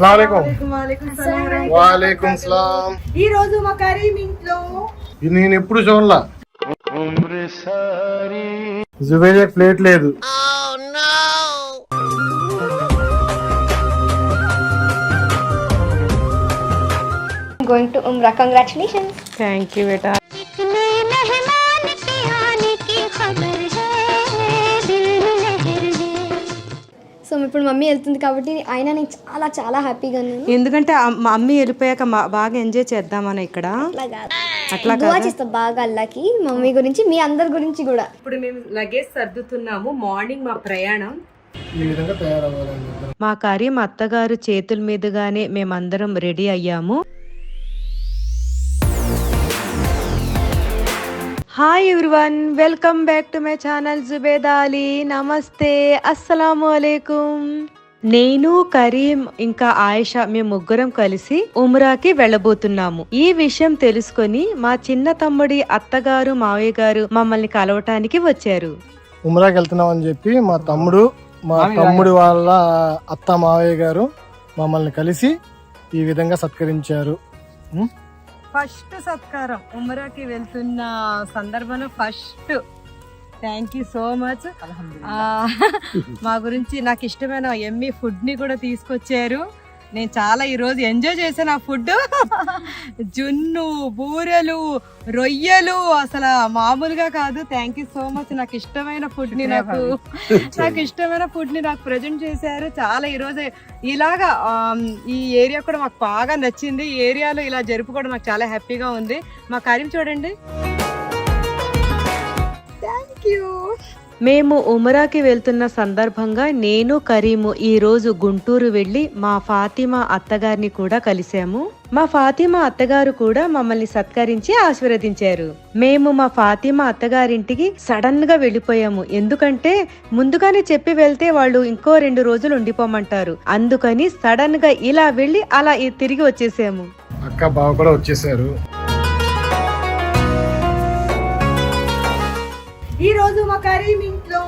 వాలేకుం సలాం. ఈ రోజు మా కరీం ఇంట్లో నేను ఎప్పుడు చూడలా ప్లేట్ లేదు going to Umrah. Congratulations. Thank you beta so ఇప్పుడు మమ్మీ వెళ్తుంది కాబట్టి ఆయన నేను చాలా చాలా హ్యాపీగా ఉన్నాను. ఎందుకంటే మా అమ్మ వెళ్ళిపోయాక బాగా ఎంజాయ్ చేద్దామని ఇక్కడ. అట్లా కాదు. అట్లా దువా చేస్తా బాగా అల్లాకి మమ్మీ గురించి మీ అందరి గురించి కూడా. ఇప్పుడు మేము లగేజ్ సర్దుతున్నాము. మార్నింగ్ మా ప్రయాణం. మా కరీం అత్తగారు చేతుల మీదుగానే మేమందరం రెడీ అయ్యాము. Hi everyone welcome back to my channel Zubeda Ali నమస్తే అస్సలాము అలైకుం నేను కరీం ఇంకా ఆయిషా మేము ముగ్గురం కలిసి ఉమ్రాకి వెళ్ళబోతున్నాము. ఈ విషయం తెలుసుకొని మా చిన్న తమ్ముడి అత్తగారు మావయ్య గారు మమ్మల్ని కలవటానికి వచ్చారు. ఉమ్రాకి వెళ్తున్నాం అని చెప్పి మా తమ్ముడు మా తమ్ముడి వాళ్ళ అత్త మావయ్య గారు మమ్మల్ని కలిసి ఈ విధంగా సత్కరించారు? ఫస్ట్ సత్కారం ఉమరాకి వెళ్తున్న సందర్భంలో first. Thank you so much మా గురించి నాకు ఇష్టమైన ఎమ్మి ఫుడ్ని కూడా తీసుకొచ్చారు. నేను చాలా ఈ రోజు ఎంజాయ్ చేశాను ఆ ఫుడ్ జున్ను బూరెలు రొయ్యలు అసలు మామూలుగా కాదు. థ్యాంక్ యూ సో మచ్ నాకు ఇష్టమైన ఫుడ్ని నాకు నాకు ఇష్టమైన ఫుడ్ని నాకు ప్రజెంట్ చేశారు. చాలా ఈ రోజు ఇలాగా ఈ ఏరియా కూడా మాకు బాగా నచ్చింది. ఈ ఏరియాలో ఇలా జరుపుకోవడం నాకు చాలా హ్యాపీగా ఉంది. మా కార్యం చూడండి. థ్యాంక్ యూ మేము ఉమరాకి వెళ్తున్న సందర్భంగా నేను కరీము ఈరోజు గుంటూరు వెళ్ళి మా ఫాతిమా అత్తగారిని కూడా కలిశాము. మా ఫాతిమా అత్తగారు కూడా మమ్మల్ని సత్కరించి ఆశీర్వదించారు. మేము మా ఫాతిమా అత్తగారింటికి సడన్గా వెళ్ళిపోయాము. ఎందుకంటే ముందుగానే చెప్పి వెళ్తే వాళ్ళు ఇంకో రెండు రోజులు ఉండిపోమంటారు. అందుకని సడన్గా ఇలా వెళ్ళి అలా తిరిగి వచ్చేసాము. అక్క బావ కూడా వచ్చేసారు. ఈ రోజు మా కరీం ఇంట్లో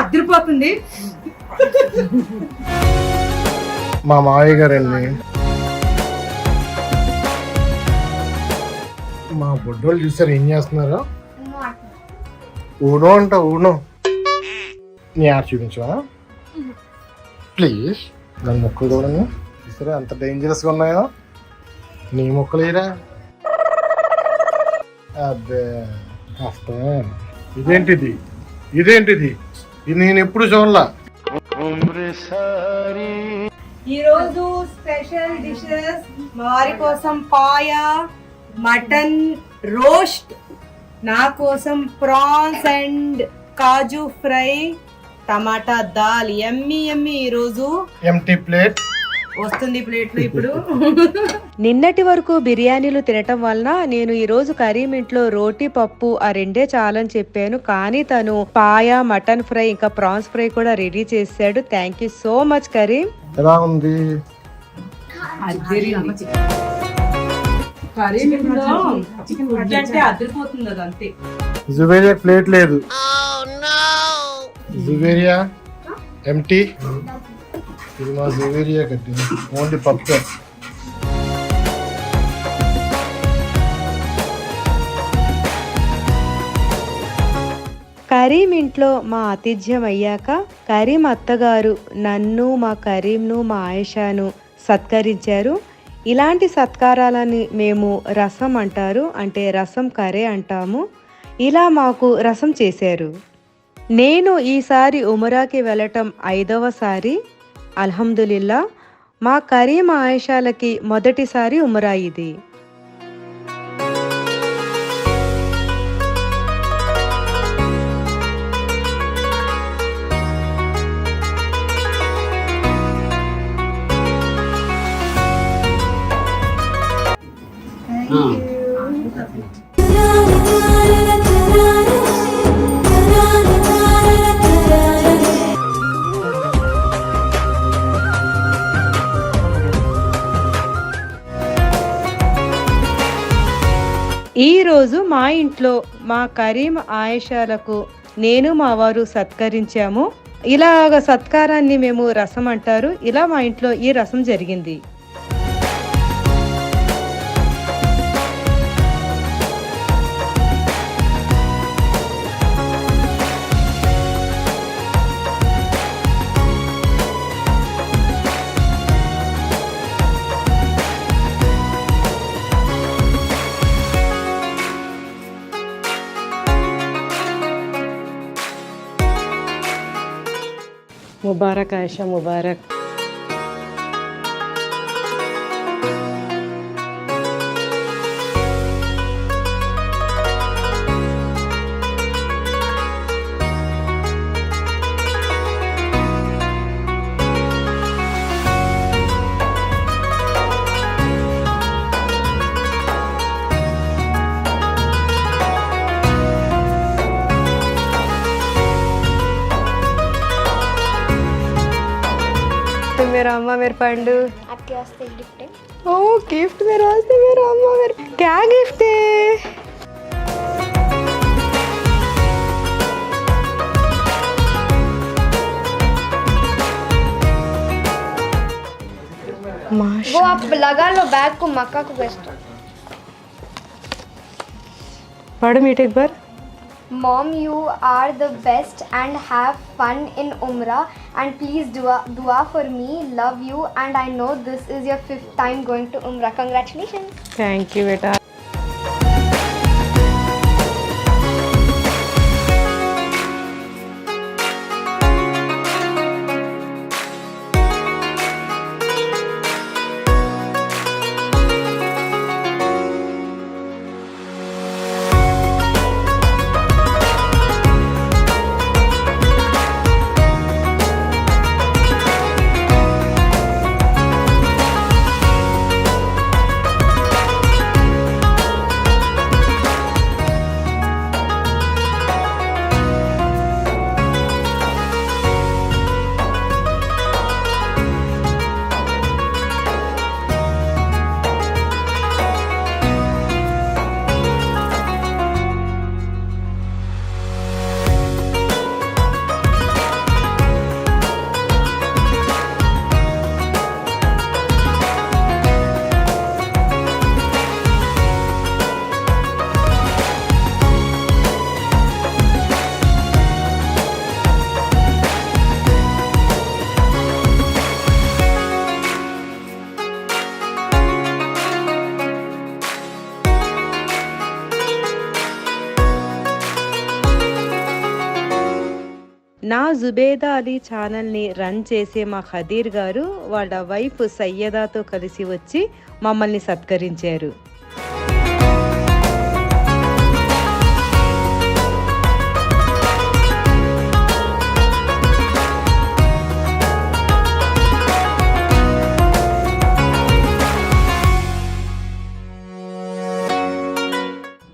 అదిరిపోతుంది. మా మావయ్య గారండి. బొడ్డోళ్ళు చూసారు ఏం చేస్తున్నారు? ఊనో అంట ఊనో. నీ ఆట చూపించవా? ప్లీజ్. దాని మొక్కలు చూడండి. చూసారా అంత డేంజరస్గా ఉన్నాయో. నీ మొక్కలు ఏరా అబ్బే కష్టం ఇదేంటిది? ఇదేంటిది? ఇది నేను ఎప్పుడు చూడలా? ఈ రోజు స్పెషల్ డిషెస్ వారి కోసం పాయ మటన్ రోస్ట్ నా కోసం ప్రాన్స్ అండ్ కాజు ఫ్రై టమాటా దాల్ ఎమ్మి ఎమ్మి ఈ రోజు ఎంటీ ప్లేట్ వస్తుంది ప్లేట్లో ఇప్పుడు. నిన్నటి వరకు బిర్యానీలు తినటం వలన నేను ఈ రోజు కరీం ఇంట్లో రోటీ పప్పు ఆ రెండే చాలని చెప్పాను. కానీ తను పాయ మటన్ ఫ్రై ఇంకా ప్రాన్స్ ఫ్రై కూడా రెడీ చేశాడు. Thank you so much Karim. ఎలా ఉంది? అంటే అదిరిపోతుంది అది అంతే. జుబేరియా ప్లేట్ లేదు. జుబేరియా ఎంటీ ఇది మా జుబేరియా కట్టింది ఓన్లీ పప్పు. కరీం ఇంట్లో మా ఆతిథ్యం అయ్యాక కరీం అత్తగారు నన్ను మా కరీంను మా ఆయేషాను సత్కరించారు. ఇలాంటి సత్కారాలని మేము రసం అంటారు అంటే రసం కరే అంటాము. ఇలా మాకు రసం చేశారు. నేను ఈసారి ఉమరాకి వెళ్ళటం ఐదవసారి అల్హమ్దులిల్లా మా కరీం ఆయేషాలకి మొదటిసారి ఉమరా ఇది. ఈరోజు మా ఇంట్లో మా కరీం ఆయేషాలకు నేను మా వారు సత్కరించాము. ఇలాగ సత్కారాన్ని మేము రసం అంటారు ఇలా మా ఇంట్లో ఈ రసం జరిగింది. ముబారక్ ఆయిషా ముబారక్. मेरा पंडू। आपके वास्ते गिफ्ट है। ओ गिफ्ट मेरे वास्ते मेरा अम्मा मेरे क्या गिफ्ट है? वो आप लगा लो बैग को मक्का को बेस्ट पढ़ मीट एक बार। Mom, you are the best and have fun in Umrah. And please dua, dua for me. Love you. And I know this is your fifth time going to Umrah. Congratulations. Thank you, beta. నా అలీ ఛానల్ని run చేసే మా ఖదీర్ గారు వాళ్ళ wife సయ్యదాతో కలిసి వచ్చి మమ్మల్ని సత్కరించారు.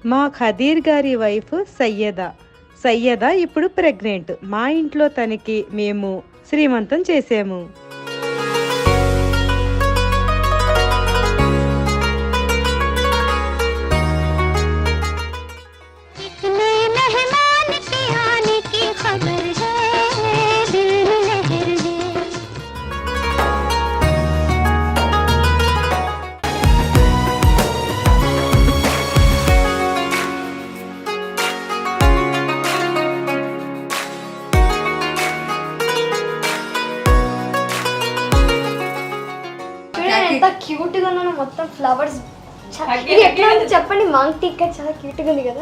మా ఖదీర్ గారి వైఫ్ సయ్యద. సయ్యద ఇప్పుడు ప్రెగ్నెంట్. మా ఇంట్లో తనకి మేము శ్రీమంతం చేసాము మొత్తం ఫ్లవర్స్ ఇది ఎట్లా ఉంది చెప్పండి మాంగ్ టీకా చాలా క్యూట్గా ఉంది కదా.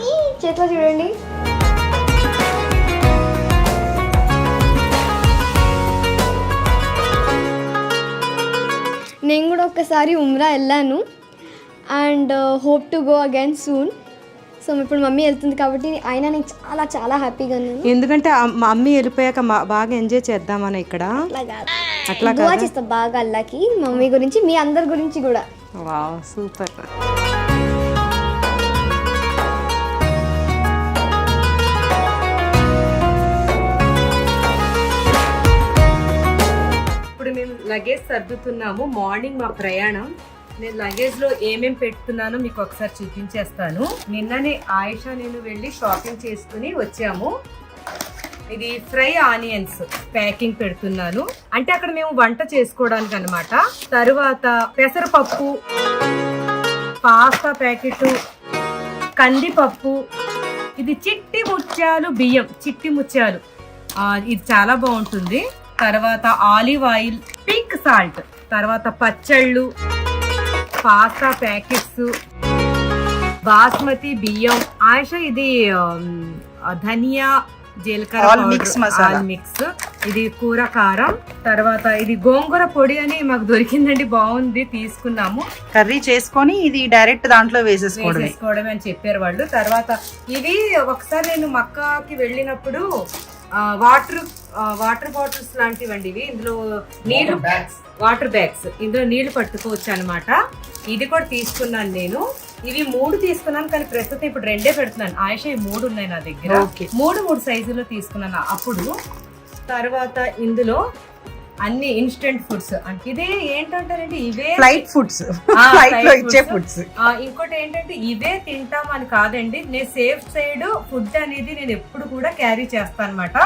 ఈ చేతిలో చూడండి. నేను కూడా ఒకసారి ఉమ్రా వెళ్ళాను. And hope to go again soon so ఇప్పుడు మమ్మీ వెళ్తుంది కాబట్టి అయినా నేను చాలా చాలా హ్యాపీగా ఉన్నాను. ఎందుకంటే అమ్- మా అమ్మ వెళ్ళిపోయాక బాగా ఎంజాయ్ చేద్దామని ఇక్కడ. అట్లా దువా చేస్తా బాగా అల్లాకి మమ్మీ గురించి మీ అందరి గురించి కూడా. Wow super. ఇప్పుడు మేము లగేజ్ సర్దుతున్నాము. మార్నింగ్ మా ప్రయాణం. నేను లగేజ్లో ఏమేం పెడుతున్నానో మీకు ఒకసారి చూపించేస్తాను. నిన్ననే ఆయిష నేను వెళ్ళి షాపింగ్ చేసుకుని వచ్చాము. ఇది ఫ్రై ఆనియన్స్ ప్యాకింగ్ పెడుతున్నాను. అంటే అక్కడ మేము వంట చేసుకోవడానికి అనమాట తరువాత పెసరపప్పు పాస్తా ప్యాకెట్ కందిపప్పు ఇది చిట్టి ముత్యాలు బియ్యం చిట్టి ముత్యాలు. ఇది చాలా బాగుంటుంది. తర్వాత ఆలివ్ ఆయిల్ పింక్ సాల్ట్ తర్వాత పచ్చళ్ళు పాస్తా ప్యాకెట్స్ బాస్మతి బియ్యం. ఆయుష ఇది ధనియా జీలకర్ర masala. all mix ఇది కూర కారం తర్వాత ఇది గోంగూర పొడి అని మాకు దొరికిందండి బాగుంది తీసుకున్నాము. కర్రీ చేసుకొని ఇది డైరెక్ట్ దాంట్లో వేసేసుకోవడమే. వేసేసుకోవడమే అని చెప్పారు వాళ్ళు. తర్వాత ఇవి ఒకసారి నేను మక్కాకి వెళ్ళినప్పుడు వాటర్ వాటర్ బాటిల్స్ లాంటివండి ఇవి. ఇందులో నీళ్ళు వాటర్ బ్యాగ్స్ ఇందులో నీళ్ళు పట్టుకోవచ్చు అనమాట ఇది కూడా తీసుకున్నాను నేను. ఇవి మూడు తీసుకున్నాను కానీ ప్రస్తుతం ఇప్పుడు రెండే పెడుతున్నాను. ఆయుష ఈ మూడు ఉన్నాయి నా దగ్గర. మూడు మూడు సైజులో తీసుకున్నాను. అప్పుడు తర్వాత ఇందులో అన్ని ఇన్స్టెంట్ ఫుడ్స్ అంటే ఇదే ఏంటంటారంటే ఇవే ఫ్లైట్ ఫుడ్స్ ఫ్లైట్లో ఇచ్చే. ఫుడ్స్ ఇంకోటి ఏంటంటే ఇవే తింటాం అని కాదండి. నేను సేఫ్ సైడ్ ఫుడ్ అనేది నేను ఎప్పుడు కూడా క్యారీ చేస్తాను అనమాట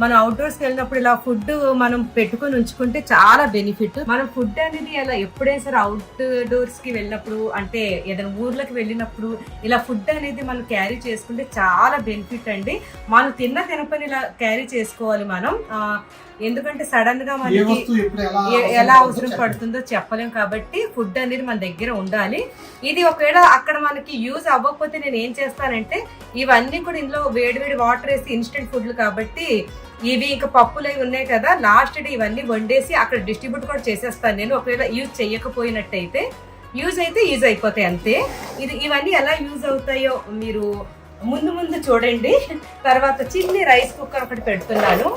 మనం అవుట్డోర్స్ వెళ్ళినప్పుడు ఇలా ఫుడ్ మనం పెట్టుకొని ఉంచుకుంటే చాలా బెనిఫిట్ మనం ఫుడ్ అనేది ఇలా ఎప్పుడైనా సరే అవుట్ డోర్స్కి వెళ్ళినప్పుడు అంటే ఏదైనా ఊర్లకు వెళ్ళినప్పుడు ఇలా ఫుడ్ అనేది మనం క్యారీ చేసుకుంటే చాలా బెనిఫిట్ అండి. మనం తిన్న తినపని ఇలా క్యారీ చేసుకోవాలి మనం. ఎందుకంటే సడన్గా మనకి ఎలా అవసరం పడుతుందో చెప్పలేం కాబట్టి ఫుడ్ అనేది మన దగ్గర ఉండాలి. ఇది ఒకవేళ అక్కడ మనకి యూజ్ అవ్వకపోతే నేను ఏం చేస్తానంటే ఇవన్నీ కూడా ఇందులో వేడివేడి వాటర్ వేసి ఇన్స్టెంట్ ఫుడ్లు కాబట్టి ఇవి ఇంకా పప్పులు అవి ఉన్నాయి కదా లాస్ట్ డే ఇవన్నీ వండేసి అక్కడ డిస్ట్రిబ్యూట్ కూడా చేసేస్తాను నేను. ఒకవేళ యూజ్ చేయకపోయినట్టయితే యూజ్ అయితే యూజ్ అయిపోతాయి అంతే. ఇది ఇవన్నీ ఎలా యూజ్ అవుతాయో మీరు ముందు ముందు చూడండి. తర్వాత చిన్ని రైస్ కుక్కర్ ఒకటి పెడుతున్నాను.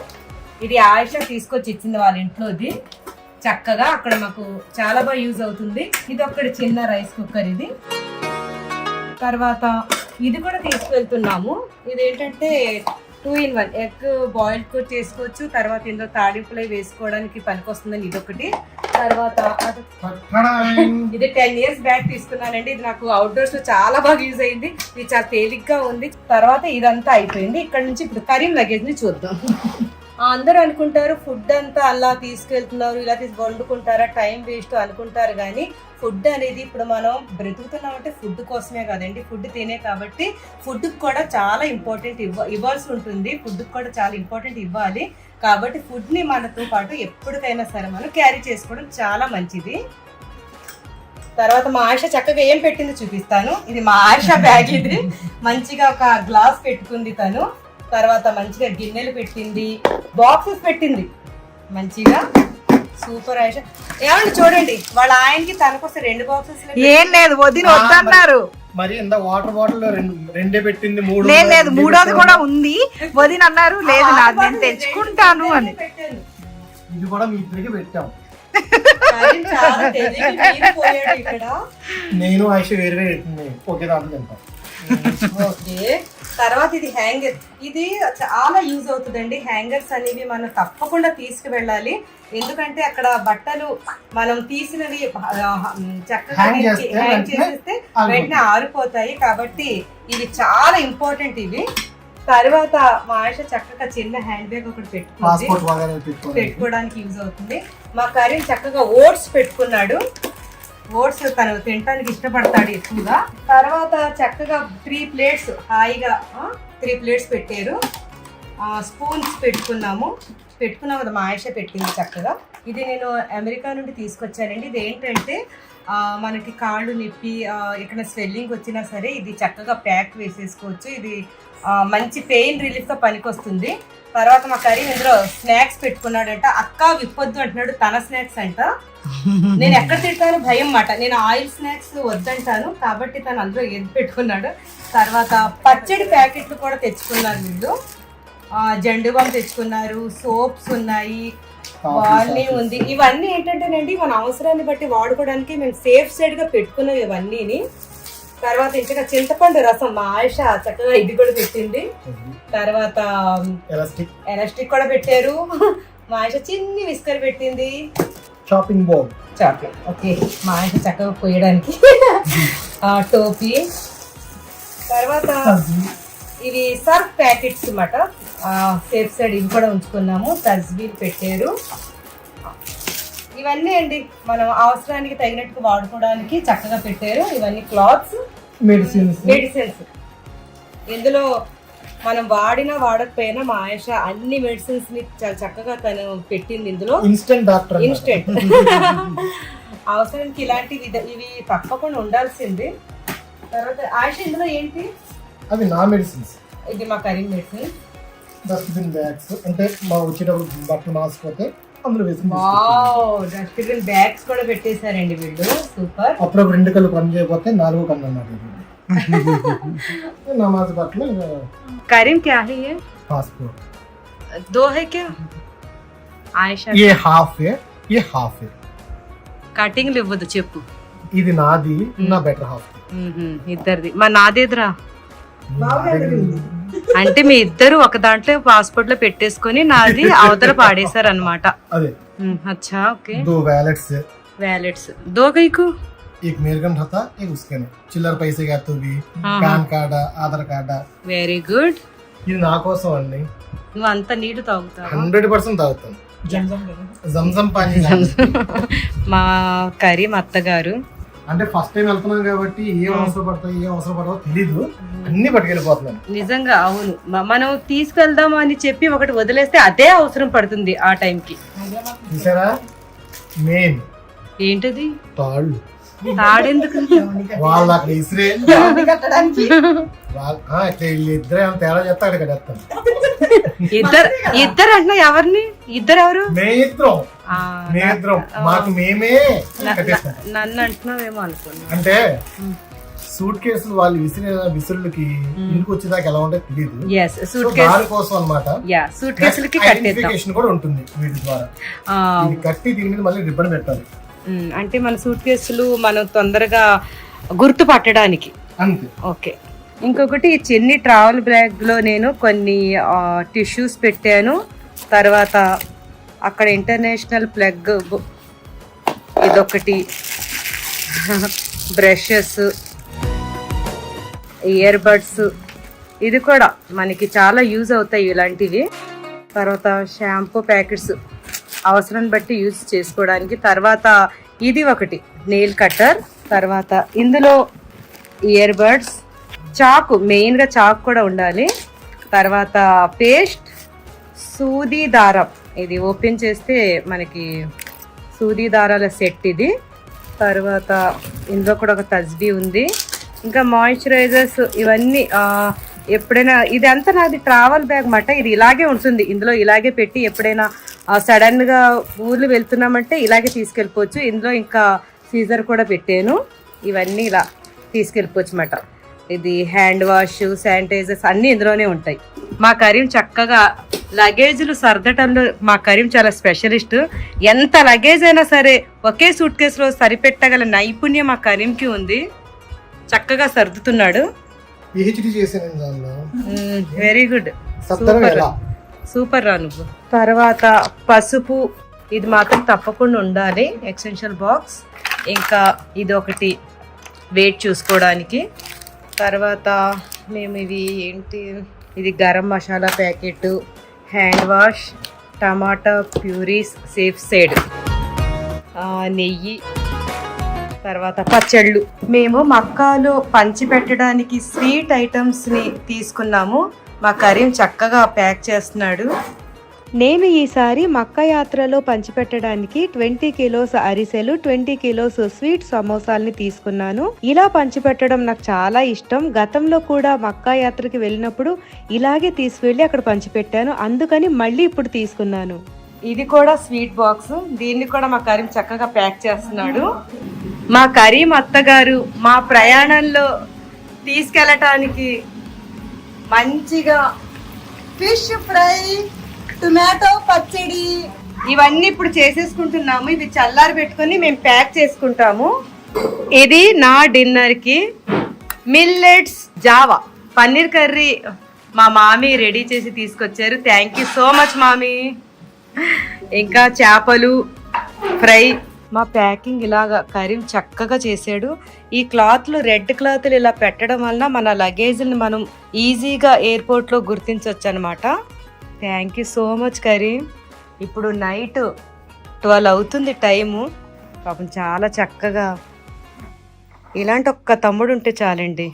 ఇది ఆయుష తీసుకొచ్చి ఇచ్చింది వాళ్ళ ఇంట్లోది. చక్కగా అక్కడ మాకు చాలా బాగా యూజ్ అవుతుంది. ఇది ఒక్కటి చిన్న రైస్ కుక్కర్ ఇది. తర్వాత ఇది కూడా తీసుకెళ్తున్నాము. ఇది ఏంటంటే two in one. Egg boil కూడా చేసుకోవచ్చు తర్వాత ఇందులో తాడింపులు వేసుకోవడానికి పనికొస్తుందని ఇది ఒకటి తర్వాత. ఇది టెన్ ఇయర్స్ బ్యాక్ తీసుకున్నానండి. ఇది నాకు అవుట్డోర్స్లో చాలా బాగా యూజ్ అయింది. ఇది చాలా తేలిగ్గా ఉంది. తర్వాత ఇదంతా అయిపోయింది. ఇక్కడ నుంచి ఇప్పుడు కరీం లగేజ్ని చూద్దాం. అందరూ అనుకుంటారు ఫుడ్ అంతా అలా తీసుకెళ్తున్నారు ఇలా తీసి వండుకుంటారా టైం వేస్ట్ అనుకుంటారు కానీ ఫుడ్ అనేది ఇప్పుడు మనం బ్రతుకుతున్నామంటే ఫుడ్ కోసమే కదండి ఫుడ్ తినే కాబట్టి ఫుడ్కి కూడా చాలా ఇంపార్టెంట్ ఇవ్వ ఇవ్వాల్సి ఉంటుంది ఫుడ్కి కూడా చాలా ఇంపార్టెంట్ ఇవ్వాలి. కాబట్టి ఫుడ్ని మనతో పాటు ఎప్పటికైనా సరే మనం క్యారీ చేసుకోవడం చాలా మంచిది. తర్వాత మా ఆశ చక్కగా ఏం పెట్టింది చూపిస్తాను. ఇది మా ఆశ బ్యాగ్ ఇది. మంచిగా ఒక గ్లాస్ పెట్టుకుంది తను. తర్వాత మంచిగా గిన్నెలు పెట్టింది బాక్సెస్ పెట్టింది. మంచిగా సూపర్ ఆశ ఏమండి చూడండి వాళ్ళ ఆయనకి తనకొస్తే రెండు బాక్సెస్ ఏం లేదు వదిన వద్దన్నారు. మరి ఇంత వాటర్ బాటిల్ రెండు రెండే పెట్టింది మూడు లేదు లేదు. మూడోది కూడా ఉంది. వదిన అన్నారు లేదు నాది నేను తెచ్చుకుంటాను అని. ఇది కూడా మీ ఇద్దరికి పెట్టాం. నేను ఆయుష వేరు వేరు పెట్టింది ఒకే దాంట్లో తింటాం ఓకే. తర్వాత ఇది హ్యాంగర్. ఇది చాలా యూజ్ అవుతుందండి. హ్యాంగర్స్ అనేవి మనం తప్పకుండా తీసుకువెళ్ళాలి. ఎందుకంటే అక్కడ బట్టలు మనం తీసినవి చక్కగా హ్యాంగ్ చేసేస్తే. వెంటనే ఆరిపోతాయి. కాబట్టి ఇవి చాలా ఇంపార్టెంట్ ఇవి. తర్వాత మా ఆశ చక్కగా చిన్న హ్యాండ్ బ్యాగ్ ఒకటి పెట్టుకుంది. పెట్టుకోవాలి. పెట్టుకోవడానికి యూజ్ అవుతుంది. మా కరీం చక్కగా ఓట్స్ పెట్టుకున్నాడు. ఓట్స్ తను తినడానికి ఇష్టపడతాడు ఎక్కువగా. తర్వాత చక్కగా త్రీ ప్లేట్స్ హాయిగా త్రీ ప్లేట్స్ పెట్టారు. స్పూన్స్ పెట్టుకున్నాము. పెట్టుకున్నాం కదా మా ఆయుష పెట్టింది చక్కగా. ఇది నేను అమెరికా నుండి తీసుకొచ్చానండి. ఇది ఏంటంటే మనకి కాళ్ళు నొప్పి ఇక్కడ ఎక్కడ స్వెల్లింగ్ వచ్చినా సరే ఇది చక్కగా ప్యాక్ వేసేసుకోవచ్చు. ఇది మంచి పెయిన్ రిలీఫ్గా పనికొస్తుంది. తర్వాత మా కరీం ఇందులో స్నాక్స్ పెట్టుకున్నాడంట. అక్క విప్పొద్దు అంటున్నాడు తన స్నాక్స్ అంట. నేను ఎక్కడ తింటాను భయం మాట. నేను ఆయిల్ స్నాక్స్ వద్దంటాను కాబట్టి తను అందులో ఏది పెట్టుకున్నాడు. తర్వాత పచ్చడి ప్యాకెట్లు కూడా తెచ్చుకున్నారు వీళ్ళు. జండు బామ్ తెచ్చుకున్నారు సోప్స్ ఉన్నాయి వాల్నీ ఉంది. ఇవన్నీ ఏంటంటేనండి మన అవసరాన్ని బట్టి వాడుకోవడానికి మేము సేఫ్ సైడ్గా పెట్టుకున్నాం ఇవన్నీని. తర్వాత ఇంకా చింతపండు రసం మా ఆయుష చక్కగా ఇది కూడా పెట్టింది. తర్వాత ఎలాస్టిక్ ఎలాస్టిక్ కూడా పెట్టారు. మా ఆయుష చిన్ని విస్కర్ పెట్టింది. Chopping board chocolate okay. మా ఆయన చక్కగా పోయడానికి ఆ, టోపీ. తర్వాత ఇవి సర్ఫ్ ప్యాకెట్స్ అన్నమాట. సేఫ్ సైడ్ ఇవి కూడా ఉంచుకున్నాము. తస్బీలు పెట్టారు. ఇవన్నీ అండి మనం అవసరానికి తగినట్టుగా వాడుకోవడానికి చక్కగా పెట్టారు. ఇవన్నీ క్లాత్స్ మెడిసిన్స్. మెడిసిన్స్. ఇందులో మనం వాడినా వాడకపోయినా మా ఆయుష అన్ని మెడిసిన్స్ని చాలా చక్కగా తను పెట్టింది ఇందులో. Instant doctor instant. అవసరానికి ఇలాంటివి ఇవి తప్పకుండా ఉండాల్సింది. తర్వాత ఆయుష ఇందులో ఏంటి? అవి నా మెడిసిన్స్. ఇది మా కరీం మెడిసిన్ డస్ట్బిన్ బ్యాగ్స్. అంటే మా వచ్చేటప్పుడు బట్టలు మాసిపోతే అందులో వేసుకుని బ్యాగ్స్ కూడా పెట్టేశారండి వీళ్ళు. సూపర్ అప్పుడు రెండు కళ్ళు పని చేయకపోతే నాలుగు కళ్ళు అన్నారు నమాజ్ పట్ల కరీం క్యా హై పాస్పోర్ట్. దో హై క్యా? ఆయిషా ఏ హాఫ్ ఏ? ఏ హాఫ్ ఏ? కటింగ్లు ఇవ్వదు చెప్పు. ఇది నాది నా hmm. Better half. Hmm, hmm. ఇద్దరిది. మా నాదేదిరా? అంటే మీ ఇద్దరు ఒక దాంట్లో పాస్పోర్ట్ లో పెట్టేసుకొని నాది అవతల పాడేశారు అనమాట అదే అచ్చా ఓకే दो वैलेट्स है వ్యాలెట్స్ దో గైకు एक मेरे गन था एक उसके ने చిల్లర పైసే కాదు ఇవి ఆహా. PAN card Aadhaar card very good ఇది నా కోసం అండి నువ్వు అంత నీళ్లు తాగుతావు హండ్రెడ్ పర్సెంట్ తాగుతాను జంజం పానీ మా కరీం అత్తగారు అంటే ఫస్ట్ టైం వెళ్తున్నాం కాబట్టి ఏ అవసరం పడతాయి ఏ అవసరం పడవో తెలీదు. అన్ని పట్టుకెళ్ళిపోతున్నాను నిజంగా అవును. మనం తీసుకెళ్దాం అని చెప్పి ఒకటి వదిలేస్తే అదే అవసరం పడుతుంది ఆ టైంకి. చూసారా? మెయిన్. ఏంటది? తాళ్ళు. తాడెందుకు వాళ్ళు అక్కడ ఇసిరే. ఏమైనా తేడా అక్కడ కడేస్తాను ఇద్దరు ఇద్దరు అంటున్నా ఎవరిని? ఇద్దరు ఎవరు? మే ఇద్దరం ఆ, మే ఇద్దరం మాకు మేమే కట్టేస్తాం. నన్ను అంటున్నావేమో అనుకున్నా. అంటే సూట్ కేసులు వాళ్ళు విసిరే విసురులకి ఇంటికి వచ్చేదాకా ఎలా ఉంటే తెలియదు సూట్ కేసు అనమాట యా సూట్ కేసులకి ఐడెంటిఫికేషన్ కూడా ఉంటుంది వీటి ద్వారా. కట్టి దీని మీద మళ్ళీ రిబ్బన్ పెట్టాలి. అంటే మన సూట్ కేసులు మనం తొందరగా గుర్తు పట్టడానికి అంతే. ఓకే. ఇంకొకటి చిన్ని ట్రావెల్ బ్యాగ్లో నేను కొన్ని టిష్యూస్ పెట్టాను. తర్వాత అక్కడ ఇంటర్నేషనల్ ప్లగ్ ఇదొకటి. బ్రషెస్ ఇయర్ బడ్స్ ఇది కూడా మనకి చాలా యూజ్ అవుతాయి ఇలాంటివి. తర్వాత షాంపూ ప్యాకెట్స్ అవసరం బట్టి యూజ్ చేసుకోవడానికి తర్వాత ఇది ఒకటి నెయిల్ కట్టర్ తర్వాత ఇందులో ఇయర్ బడ్స్ చాకు మెయిన్గా చాకు కూడా ఉండాలి. తర్వాత పేస్ట్ సూది దారం. ఇది ఓపెన్ చేస్తే మనకి సూది దారాల సెట్ ఇది. తర్వాత ఇందులో కూడా ఒక తజ్బీ ఉంది. ఇంకా మాయిశ్చరైజర్స్ ఇవన్నీ ఎప్పుడైనా ఇది అంతా నాది ట్రావెల్ బ్యాగ్ మాట. ఇది ఇలాగే ఉంటుంది. ఇందులో ఇలాగే పెట్టి ఎప్పుడైనా సడన్గా ఊర్లు వెళ్తున్నామంటే ఇలాగే తీసుకెళ్ళిపోవచ్చు. ఇందులో ఇంకా సీజర్ కూడా పెట్టాను. ఇవన్నీ ఇలా తీసుకెళ్ళిపోవచ్చు అన్నమాట. ఇది హ్యాండ్ వాష్ శానిటైజర్స్ అన్నీ ఇందులోనే ఉంటాయి. మా కరీం చక్కగా లగేజ్లు సర్దటంలో మా కరీం చాలా స్పెషలిస్ట్ ఎంత లగేజ్ అయినా సరే ఒకే సూట్ కేసులో సరిపెట్టగల నైపుణ్యం మా కరీంకి ఉంది. చక్కగా సర్దుతున్నాడు. వెరీ గుడ్ ఎలా? సూపర్ రా నువ్వు. తర్వాత పసుపు ఇది మాత్రం తప్పకుండా ఉండాలి ఎక్సెన్షియల్ బాక్స్ ఇంకా ఇది ఒకటి వెయిట్ చూసుకోవడానికి. తర్వాత మేము ఇవి ఏంటి ఇది garam masala packet hand wash tomato purees safe side నెయ్యి. తర్వాత పచ్చళ్ళు. మేము మక్కాలో పంచి పెట్టడానికి స్వీట్ ఐటమ్స్ని తీసుకున్నాము. మా కరీం చక్కగా ప్యాక్ చేస్తున్నాడు. నేను ఈసారి మక్క యాత్రలో పంచిపెట్టడానికి ట్వంటీ కిలోస్ అరిసెలు ట్వంటీ కిలోస్ స్వీట్ సమోసాల్ని తీసుకున్నాను. ఇలా పంచిపెట్టడం నాకు చాలా ఇష్టం. గతంలో కూడా మక్కా యాత్రకి వెళ్ళినప్పుడు ఇలాగే తీసుకువెళ్ళి అక్కడ పంచిపెట్టాను. అందుకని మళ్ళీ ఇప్పుడు తీసుకున్నాను. ఇది కూడా స్వీట్ బాక్స్. దీన్ని కూడా మా కరీం చక్కగా ప్యాక్ చేస్తున్నాడు. మా కరీం అత్తగారు మా ప్రయాణంలో తీసుకెళ్ళటానికి మంచిగా ఫిష్ ఫ్రై టొమాటో పచ్చడి. ఇవన్నీ ఇప్పుడు చేసేసుకుంటున్నాము. ఇవి చల్లారి పెట్టుకొని మేము ప్యాక్ చేసుకుంటాము. ఇది నా డిన్నర్కి మిల్లెట్స్ జావా. పన్నీర్ కర్రీ మా మామీ రెడీ చేసి తీసుకొచ్చారు. Thank you so much మామీ. ఇంకా చేపలు ఫ్రై మా ప్యాకింగ్ ఇలాగా కరీం చక్కగా చేశాడు ఈ క్లాత్లు రెడ్ క్లాత్లు ఇలా పెట్టడం వలన మన లగేజ్ని మనం ఈజీగా ఎయిర్పోర్ట్లో గుర్తించవచ్చు అనమాట thank you so much Karim. ఇప్పుడు నైట్ ట్వెల్వ్ అవుతుంది టైము. పాపం చాలా చక్కగా ఇలాంటి ఒక్క తమ్ముడు ఉంటే చాలండి.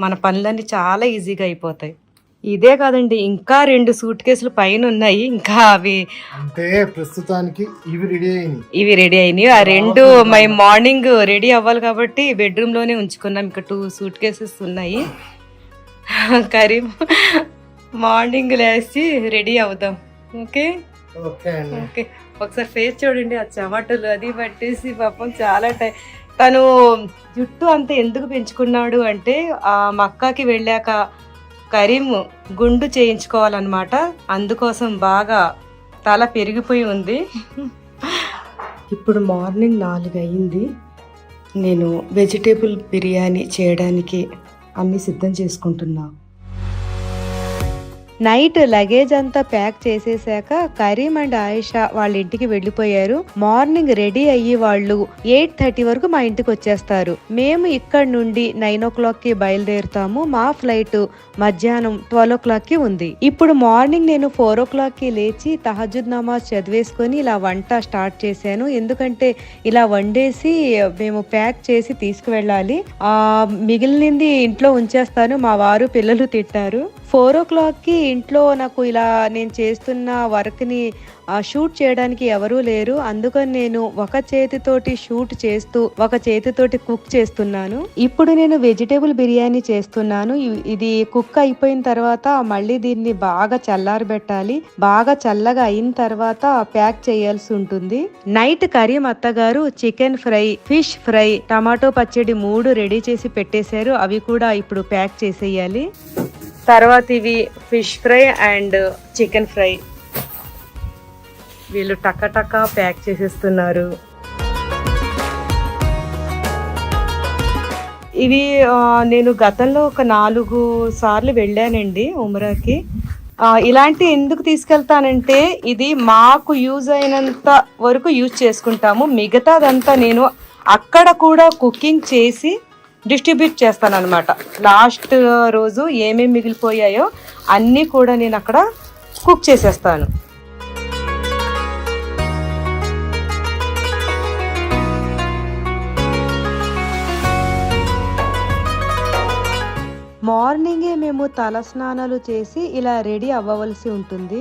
మన పనులన్నీ చాలా ఈజీగా అయిపోతాయి. ఇదే కాదండి ఇంకా రెండు సూట్ కేసులు పైన ఉన్నాయి ఇంకా అవి అంటే ప్రస్తుతానికి ఇవి రెడీ అయినాయి. ఇవి రెడీ అయినాయి. ఆ రెండు మై మార్నింగ్ రెడీ అవ్వాలి కాబట్టి బెడ్రూమ్లోనే ఉంచుకున్నాం. ఇంకా టూ సూట్ కేసెస్ ఉన్నాయి. కరీం మార్నింగ్ లేచి రెడీ అవుదాం. ఓకే? Okay okay. ఒకసారి ఫేస్ చూడండి ఆ చెమటలు అది పట్టేసి పాపం చాలా టైం తను జుట్టు అంత ఎందుకు పెంచుకున్నాడు అంటే ఆ మక్కాకి వెళ్ళాక కరీం గుండు చేయించుకోవాలన్నమాట. అందుకోసం బాగా తల పెరిగిపోయి ఉంది. ఇప్పుడు మార్నింగ్ నాలుగు అయింది నేను వెజిటేబుల్ బిర్యానీ చేయడానికి అన్నీ సిద్ధం చేసుకుంటున్నాను నైట్ లగేజ్ అంతా ప్యాక్ చేసేసాక కరీం అండ్ ఆయిషా వాళ్ళ ఇంటికి వెళ్ళిపోయారు. మార్నింగ్ రెడీ అయ్యి వాళ్ళు ఎయిట్ థర్టీ వరకు మా ఇంటికి వచ్చేస్తారు. మేము ఇక్కడ నుండి నైన్ ఓ క్లాక్కి బయలుదేరుతాము. మా ఫ్లైట్ మధ్యాహ్నం ట్వెల్వ్ ఓ క్లాక్కి ఉంది. ఇప్పుడు మార్నింగ్ నేను ఫోర్ ఓ క్లాక్కి లేచి తహజుద్ నమాజ్ చదివేసుకొని ఇలా వంట స్టార్ట్ చేశాను. ఎందుకంటే ఇలా వండేసి మేము ప్యాక్ చేసి తీసుకువెళ్ళాలి. ఆ మిగిలినది ఇంట్లో ఉంచేస్తాను. మా వారు పిల్లలు తిట్టారు. ఫోర్ ఓ క్లాక్కి ఇంట్లో నాకు ఇలా నేను చేస్తున్న వర్క్ని షూట్ చేయడానికి ఎవరూ లేరు. అందుకని నేను ఒక చేతితోటి షూట్ చేస్తూ ఒక చేతితోటి కుక్ చేస్తున్నాను. ఇప్పుడు నేను వెజిటేబుల్ బిర్యానీ చేస్తున్నాను. ఇది కుక్ అయిపోయిన తర్వాత మళ్ళీ దీన్ని బాగా చల్లారబెట్టాలి. బాగా చల్లగా అయిన తర్వాత ప్యాక్ చేయాల్సి ఉంటుంది. నైట్ కరీం అత్తగారు chicken fry fish fry tomato పచ్చడి మూడు రెడీ చేసి పెట్టేశారు. అవి కూడా ఇప్పుడు ప్యాక్ చేసేయాలి. తర్వాత ఇవి fish fry and chicken fry. వీళ్ళు టక ప్యాక్ చేసేస్తున్నారు. ఇవి నేను గతంలో ఒక నాలుగు సార్లు వెళ్ళానండి ఉమరాకి. ఇలాంటి ఎందుకు తీసుకెళ్తానంటే ఇది మాకు యూజ్ అయినంత వరకు యూజ్ చేసుకుంటాము. మిగతాదంతా నేను అక్కడ కూడా కుకింగ్ చేసి డిస్ట్రిబ్యూట్ చేస్తాను అనమాట లాస్ట్ రోజు ఏమేమి మిగిలిపోయాయో అన్నీ కూడా నేను అక్కడ కుక్ చేసేస్తాను. మార్నింగే మేము తల స్నానాలు చేసి ఇలా రెడీ అవ్వవలసి ఉంటుంది.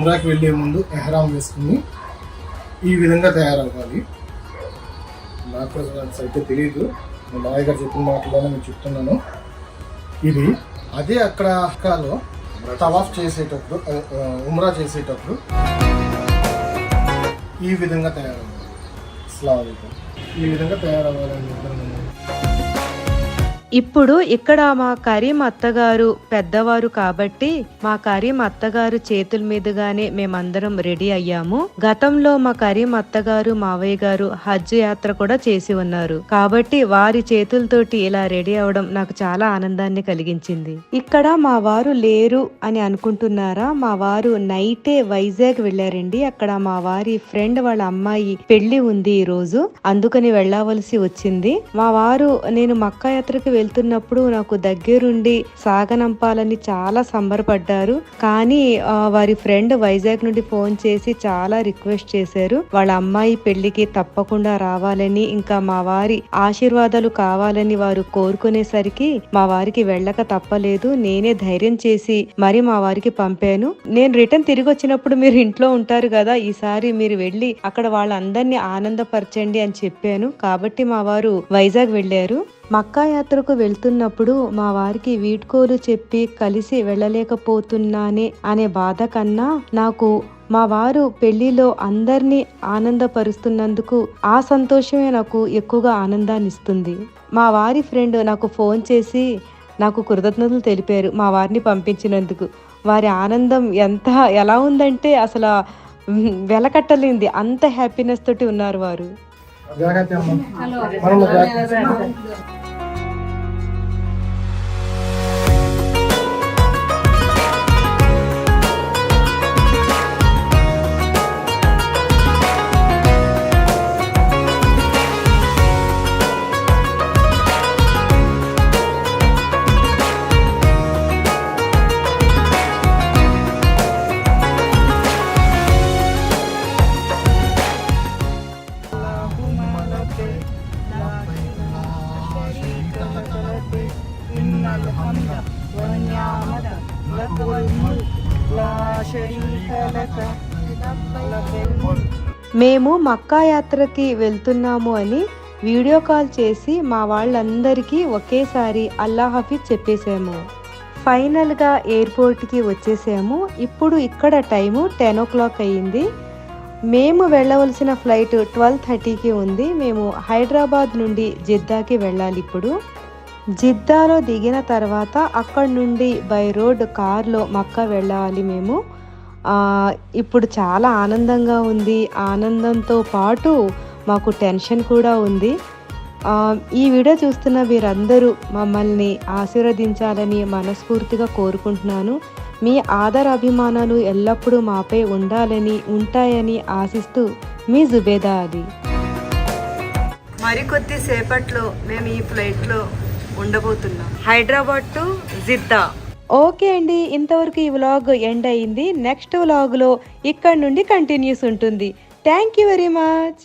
ఉమ్రాకి వెళ్ళే ముందు ఎహ్రామ్ వేసుకుని ఈ విధంగా తయారవ్వాలి. నాకు అయితే తెలియదు మా మావయ్య గారు చెప్పిన మాటలోనే నేను చెప్తున్నాను. ఇది అదే అక్కడ హక్కాలో తవాఫ్ చేసేటప్పుడు ఉమ్రా చేసేటప్పుడు ఈ విధంగా తయారవ్వాలి. అస్సలం ఈ విధంగా తయారవ్వాలని చెప్పాను ఇప్పుడు ఇక్కడ మా కరీం అత్తగారు పెద్దవారు కాబట్టి మా కరీం అత్తగారు చేతుల మీదుగానే మేమందరం రెడీ అయ్యాము. గతంలో మా కరీం అత్తగారు మావయ్య గారు హజ్ యాత్ర కూడా చేసి ఉన్నారు. కాబట్టి వారి చేతులతోటి ఇలా రెడీ అవడం నాకు చాలా ఆనందాన్ని కలిగించింది. ఇక్కడ మా వారు లేరు అని అనుకుంటున్నారా? మా వారు నైటే వైజాగ్ వెళ్ళారండి. అక్కడ మా వారి ఫ్రెండ్ వాళ్ళ అమ్మాయి పెళ్ళి ఉంది ఈ రోజు అందుకని వెళ్ళవలసి వచ్చింది. మా వారు నేను మక్కా యాత్రకు వెళ్తున్నప్పుడు నాకు దగ్గరుండి సాగనంపాలని చాలా సంబరపడ్డారు. కానీ వారి ఫ్రెండ్ వైజాగ్ నుండి ఫోన్ చేసి చాలా రిక్వెస్ట్ చేశారు. వాళ్ళ అమ్మాయి పెళ్ళికి తప్పకుండా రావాలని ఇంకా మా వారి ఆశీర్వాదాలు కావాలని వారు కోరుకునేసరికి మా వారికి వెళ్ళక తప్పలేదు. నేనే ధైర్యం చేసి మరి మా వారికి పంపాను. నేను రిటర్న్ తిరిగి వచ్చినప్పుడు మీరు ఇంట్లో ఉంటారు కదా ఈసారి మీరు వెళ్ళి అక్కడ వాళ్ళందరినీ ఆనందపరచండి అని చెప్పాను. కాబట్టి మా వారు వైజాగ్ వెళ్ళారు. మక్కా యాత్రకు వెళ్తున్నప్పుడు మా వారికి వీడ్కోలు చెప్పి కలిసి వెళ్ళలేకపోతున్నానే అనే బాధ కన్నా నాకు మా వారు పెళ్ళిలో అందరినీ ఆనందపరుస్తున్నందుకు ఆ సంతోషమే నాకు ఎక్కువగా ఆనందాన్ని ఇస్తుంది మా వారి ఫ్రెండ్ నాకు ఫోన్ చేసి నాకు కృతజ్ఞతలు తెలిపారు మా వారిని పంపించినందుకు. వారి ఆనందం ఎంత ఎలా ఉందంటే అసలు వెలకట్టలేంది అంత హ్యాపీనెస్ తోటి ఉన్నారు వారు. జాగ్రత్త అమ్మ మనం జాగ్రత్త మేము మక్కా యాత్రకి వెళ్తున్నాము అని వీడియో కాల్ చేసి మా వాళ్ళందరికీ ఒకేసారి అల్లా హఫీజ్ చెప్పేశాము. ఫైనల్గా ఎయిర్పోర్ట్కి వచ్చేసాము. ఇప్పుడు ఇక్కడ టైము టెన్ ఓ క్లాక్ అయ్యింది. మేము వెళ్ళవలసిన ఫ్లైట్ ట్వెల్వ్ థర్టీకి ఉంది. మేము హైదరాబాద్ నుండి జిద్దాకి వెళ్ళాలి ఇప్పుడు. జిద్దాలో దిగిన తర్వాత అక్కడ నుండి బై రోడ్ కార్లో మక్కా వెళ్ళాలి మేము. ఇప్పుడు చాలా ఆనందంగా ఉంది. ఆనందంతో పాటు మాకు టెన్షన్ కూడా ఉంది. ఈ వీడియో చూస్తున్న వీరందరూ మమ్మల్ని ఆశీర్వదించాలని మనస్ఫూర్తిగా కోరుకుంటున్నాను. మీ ఆదర అభిమానాలు ఎల్లప్పుడూ మాపై ఉండాలని ఉంటాయని ఆశిస్తూ మీ జుబేదా అది. మరికొద్ది సేపట్లో మేము ఈ ఫ్లైట్లో ఉండబోతున్నాం. Hyderabad to Jeddah. ఓకే అండి ఇంతవరకు ఈ వ్లాగ్ ఎండ్ అయింది. నెక్స్ట్ వ్లాగ్లో ఇక్కడ నుండి కంటిన్యూస్ ఉంటుంది. Thank you very much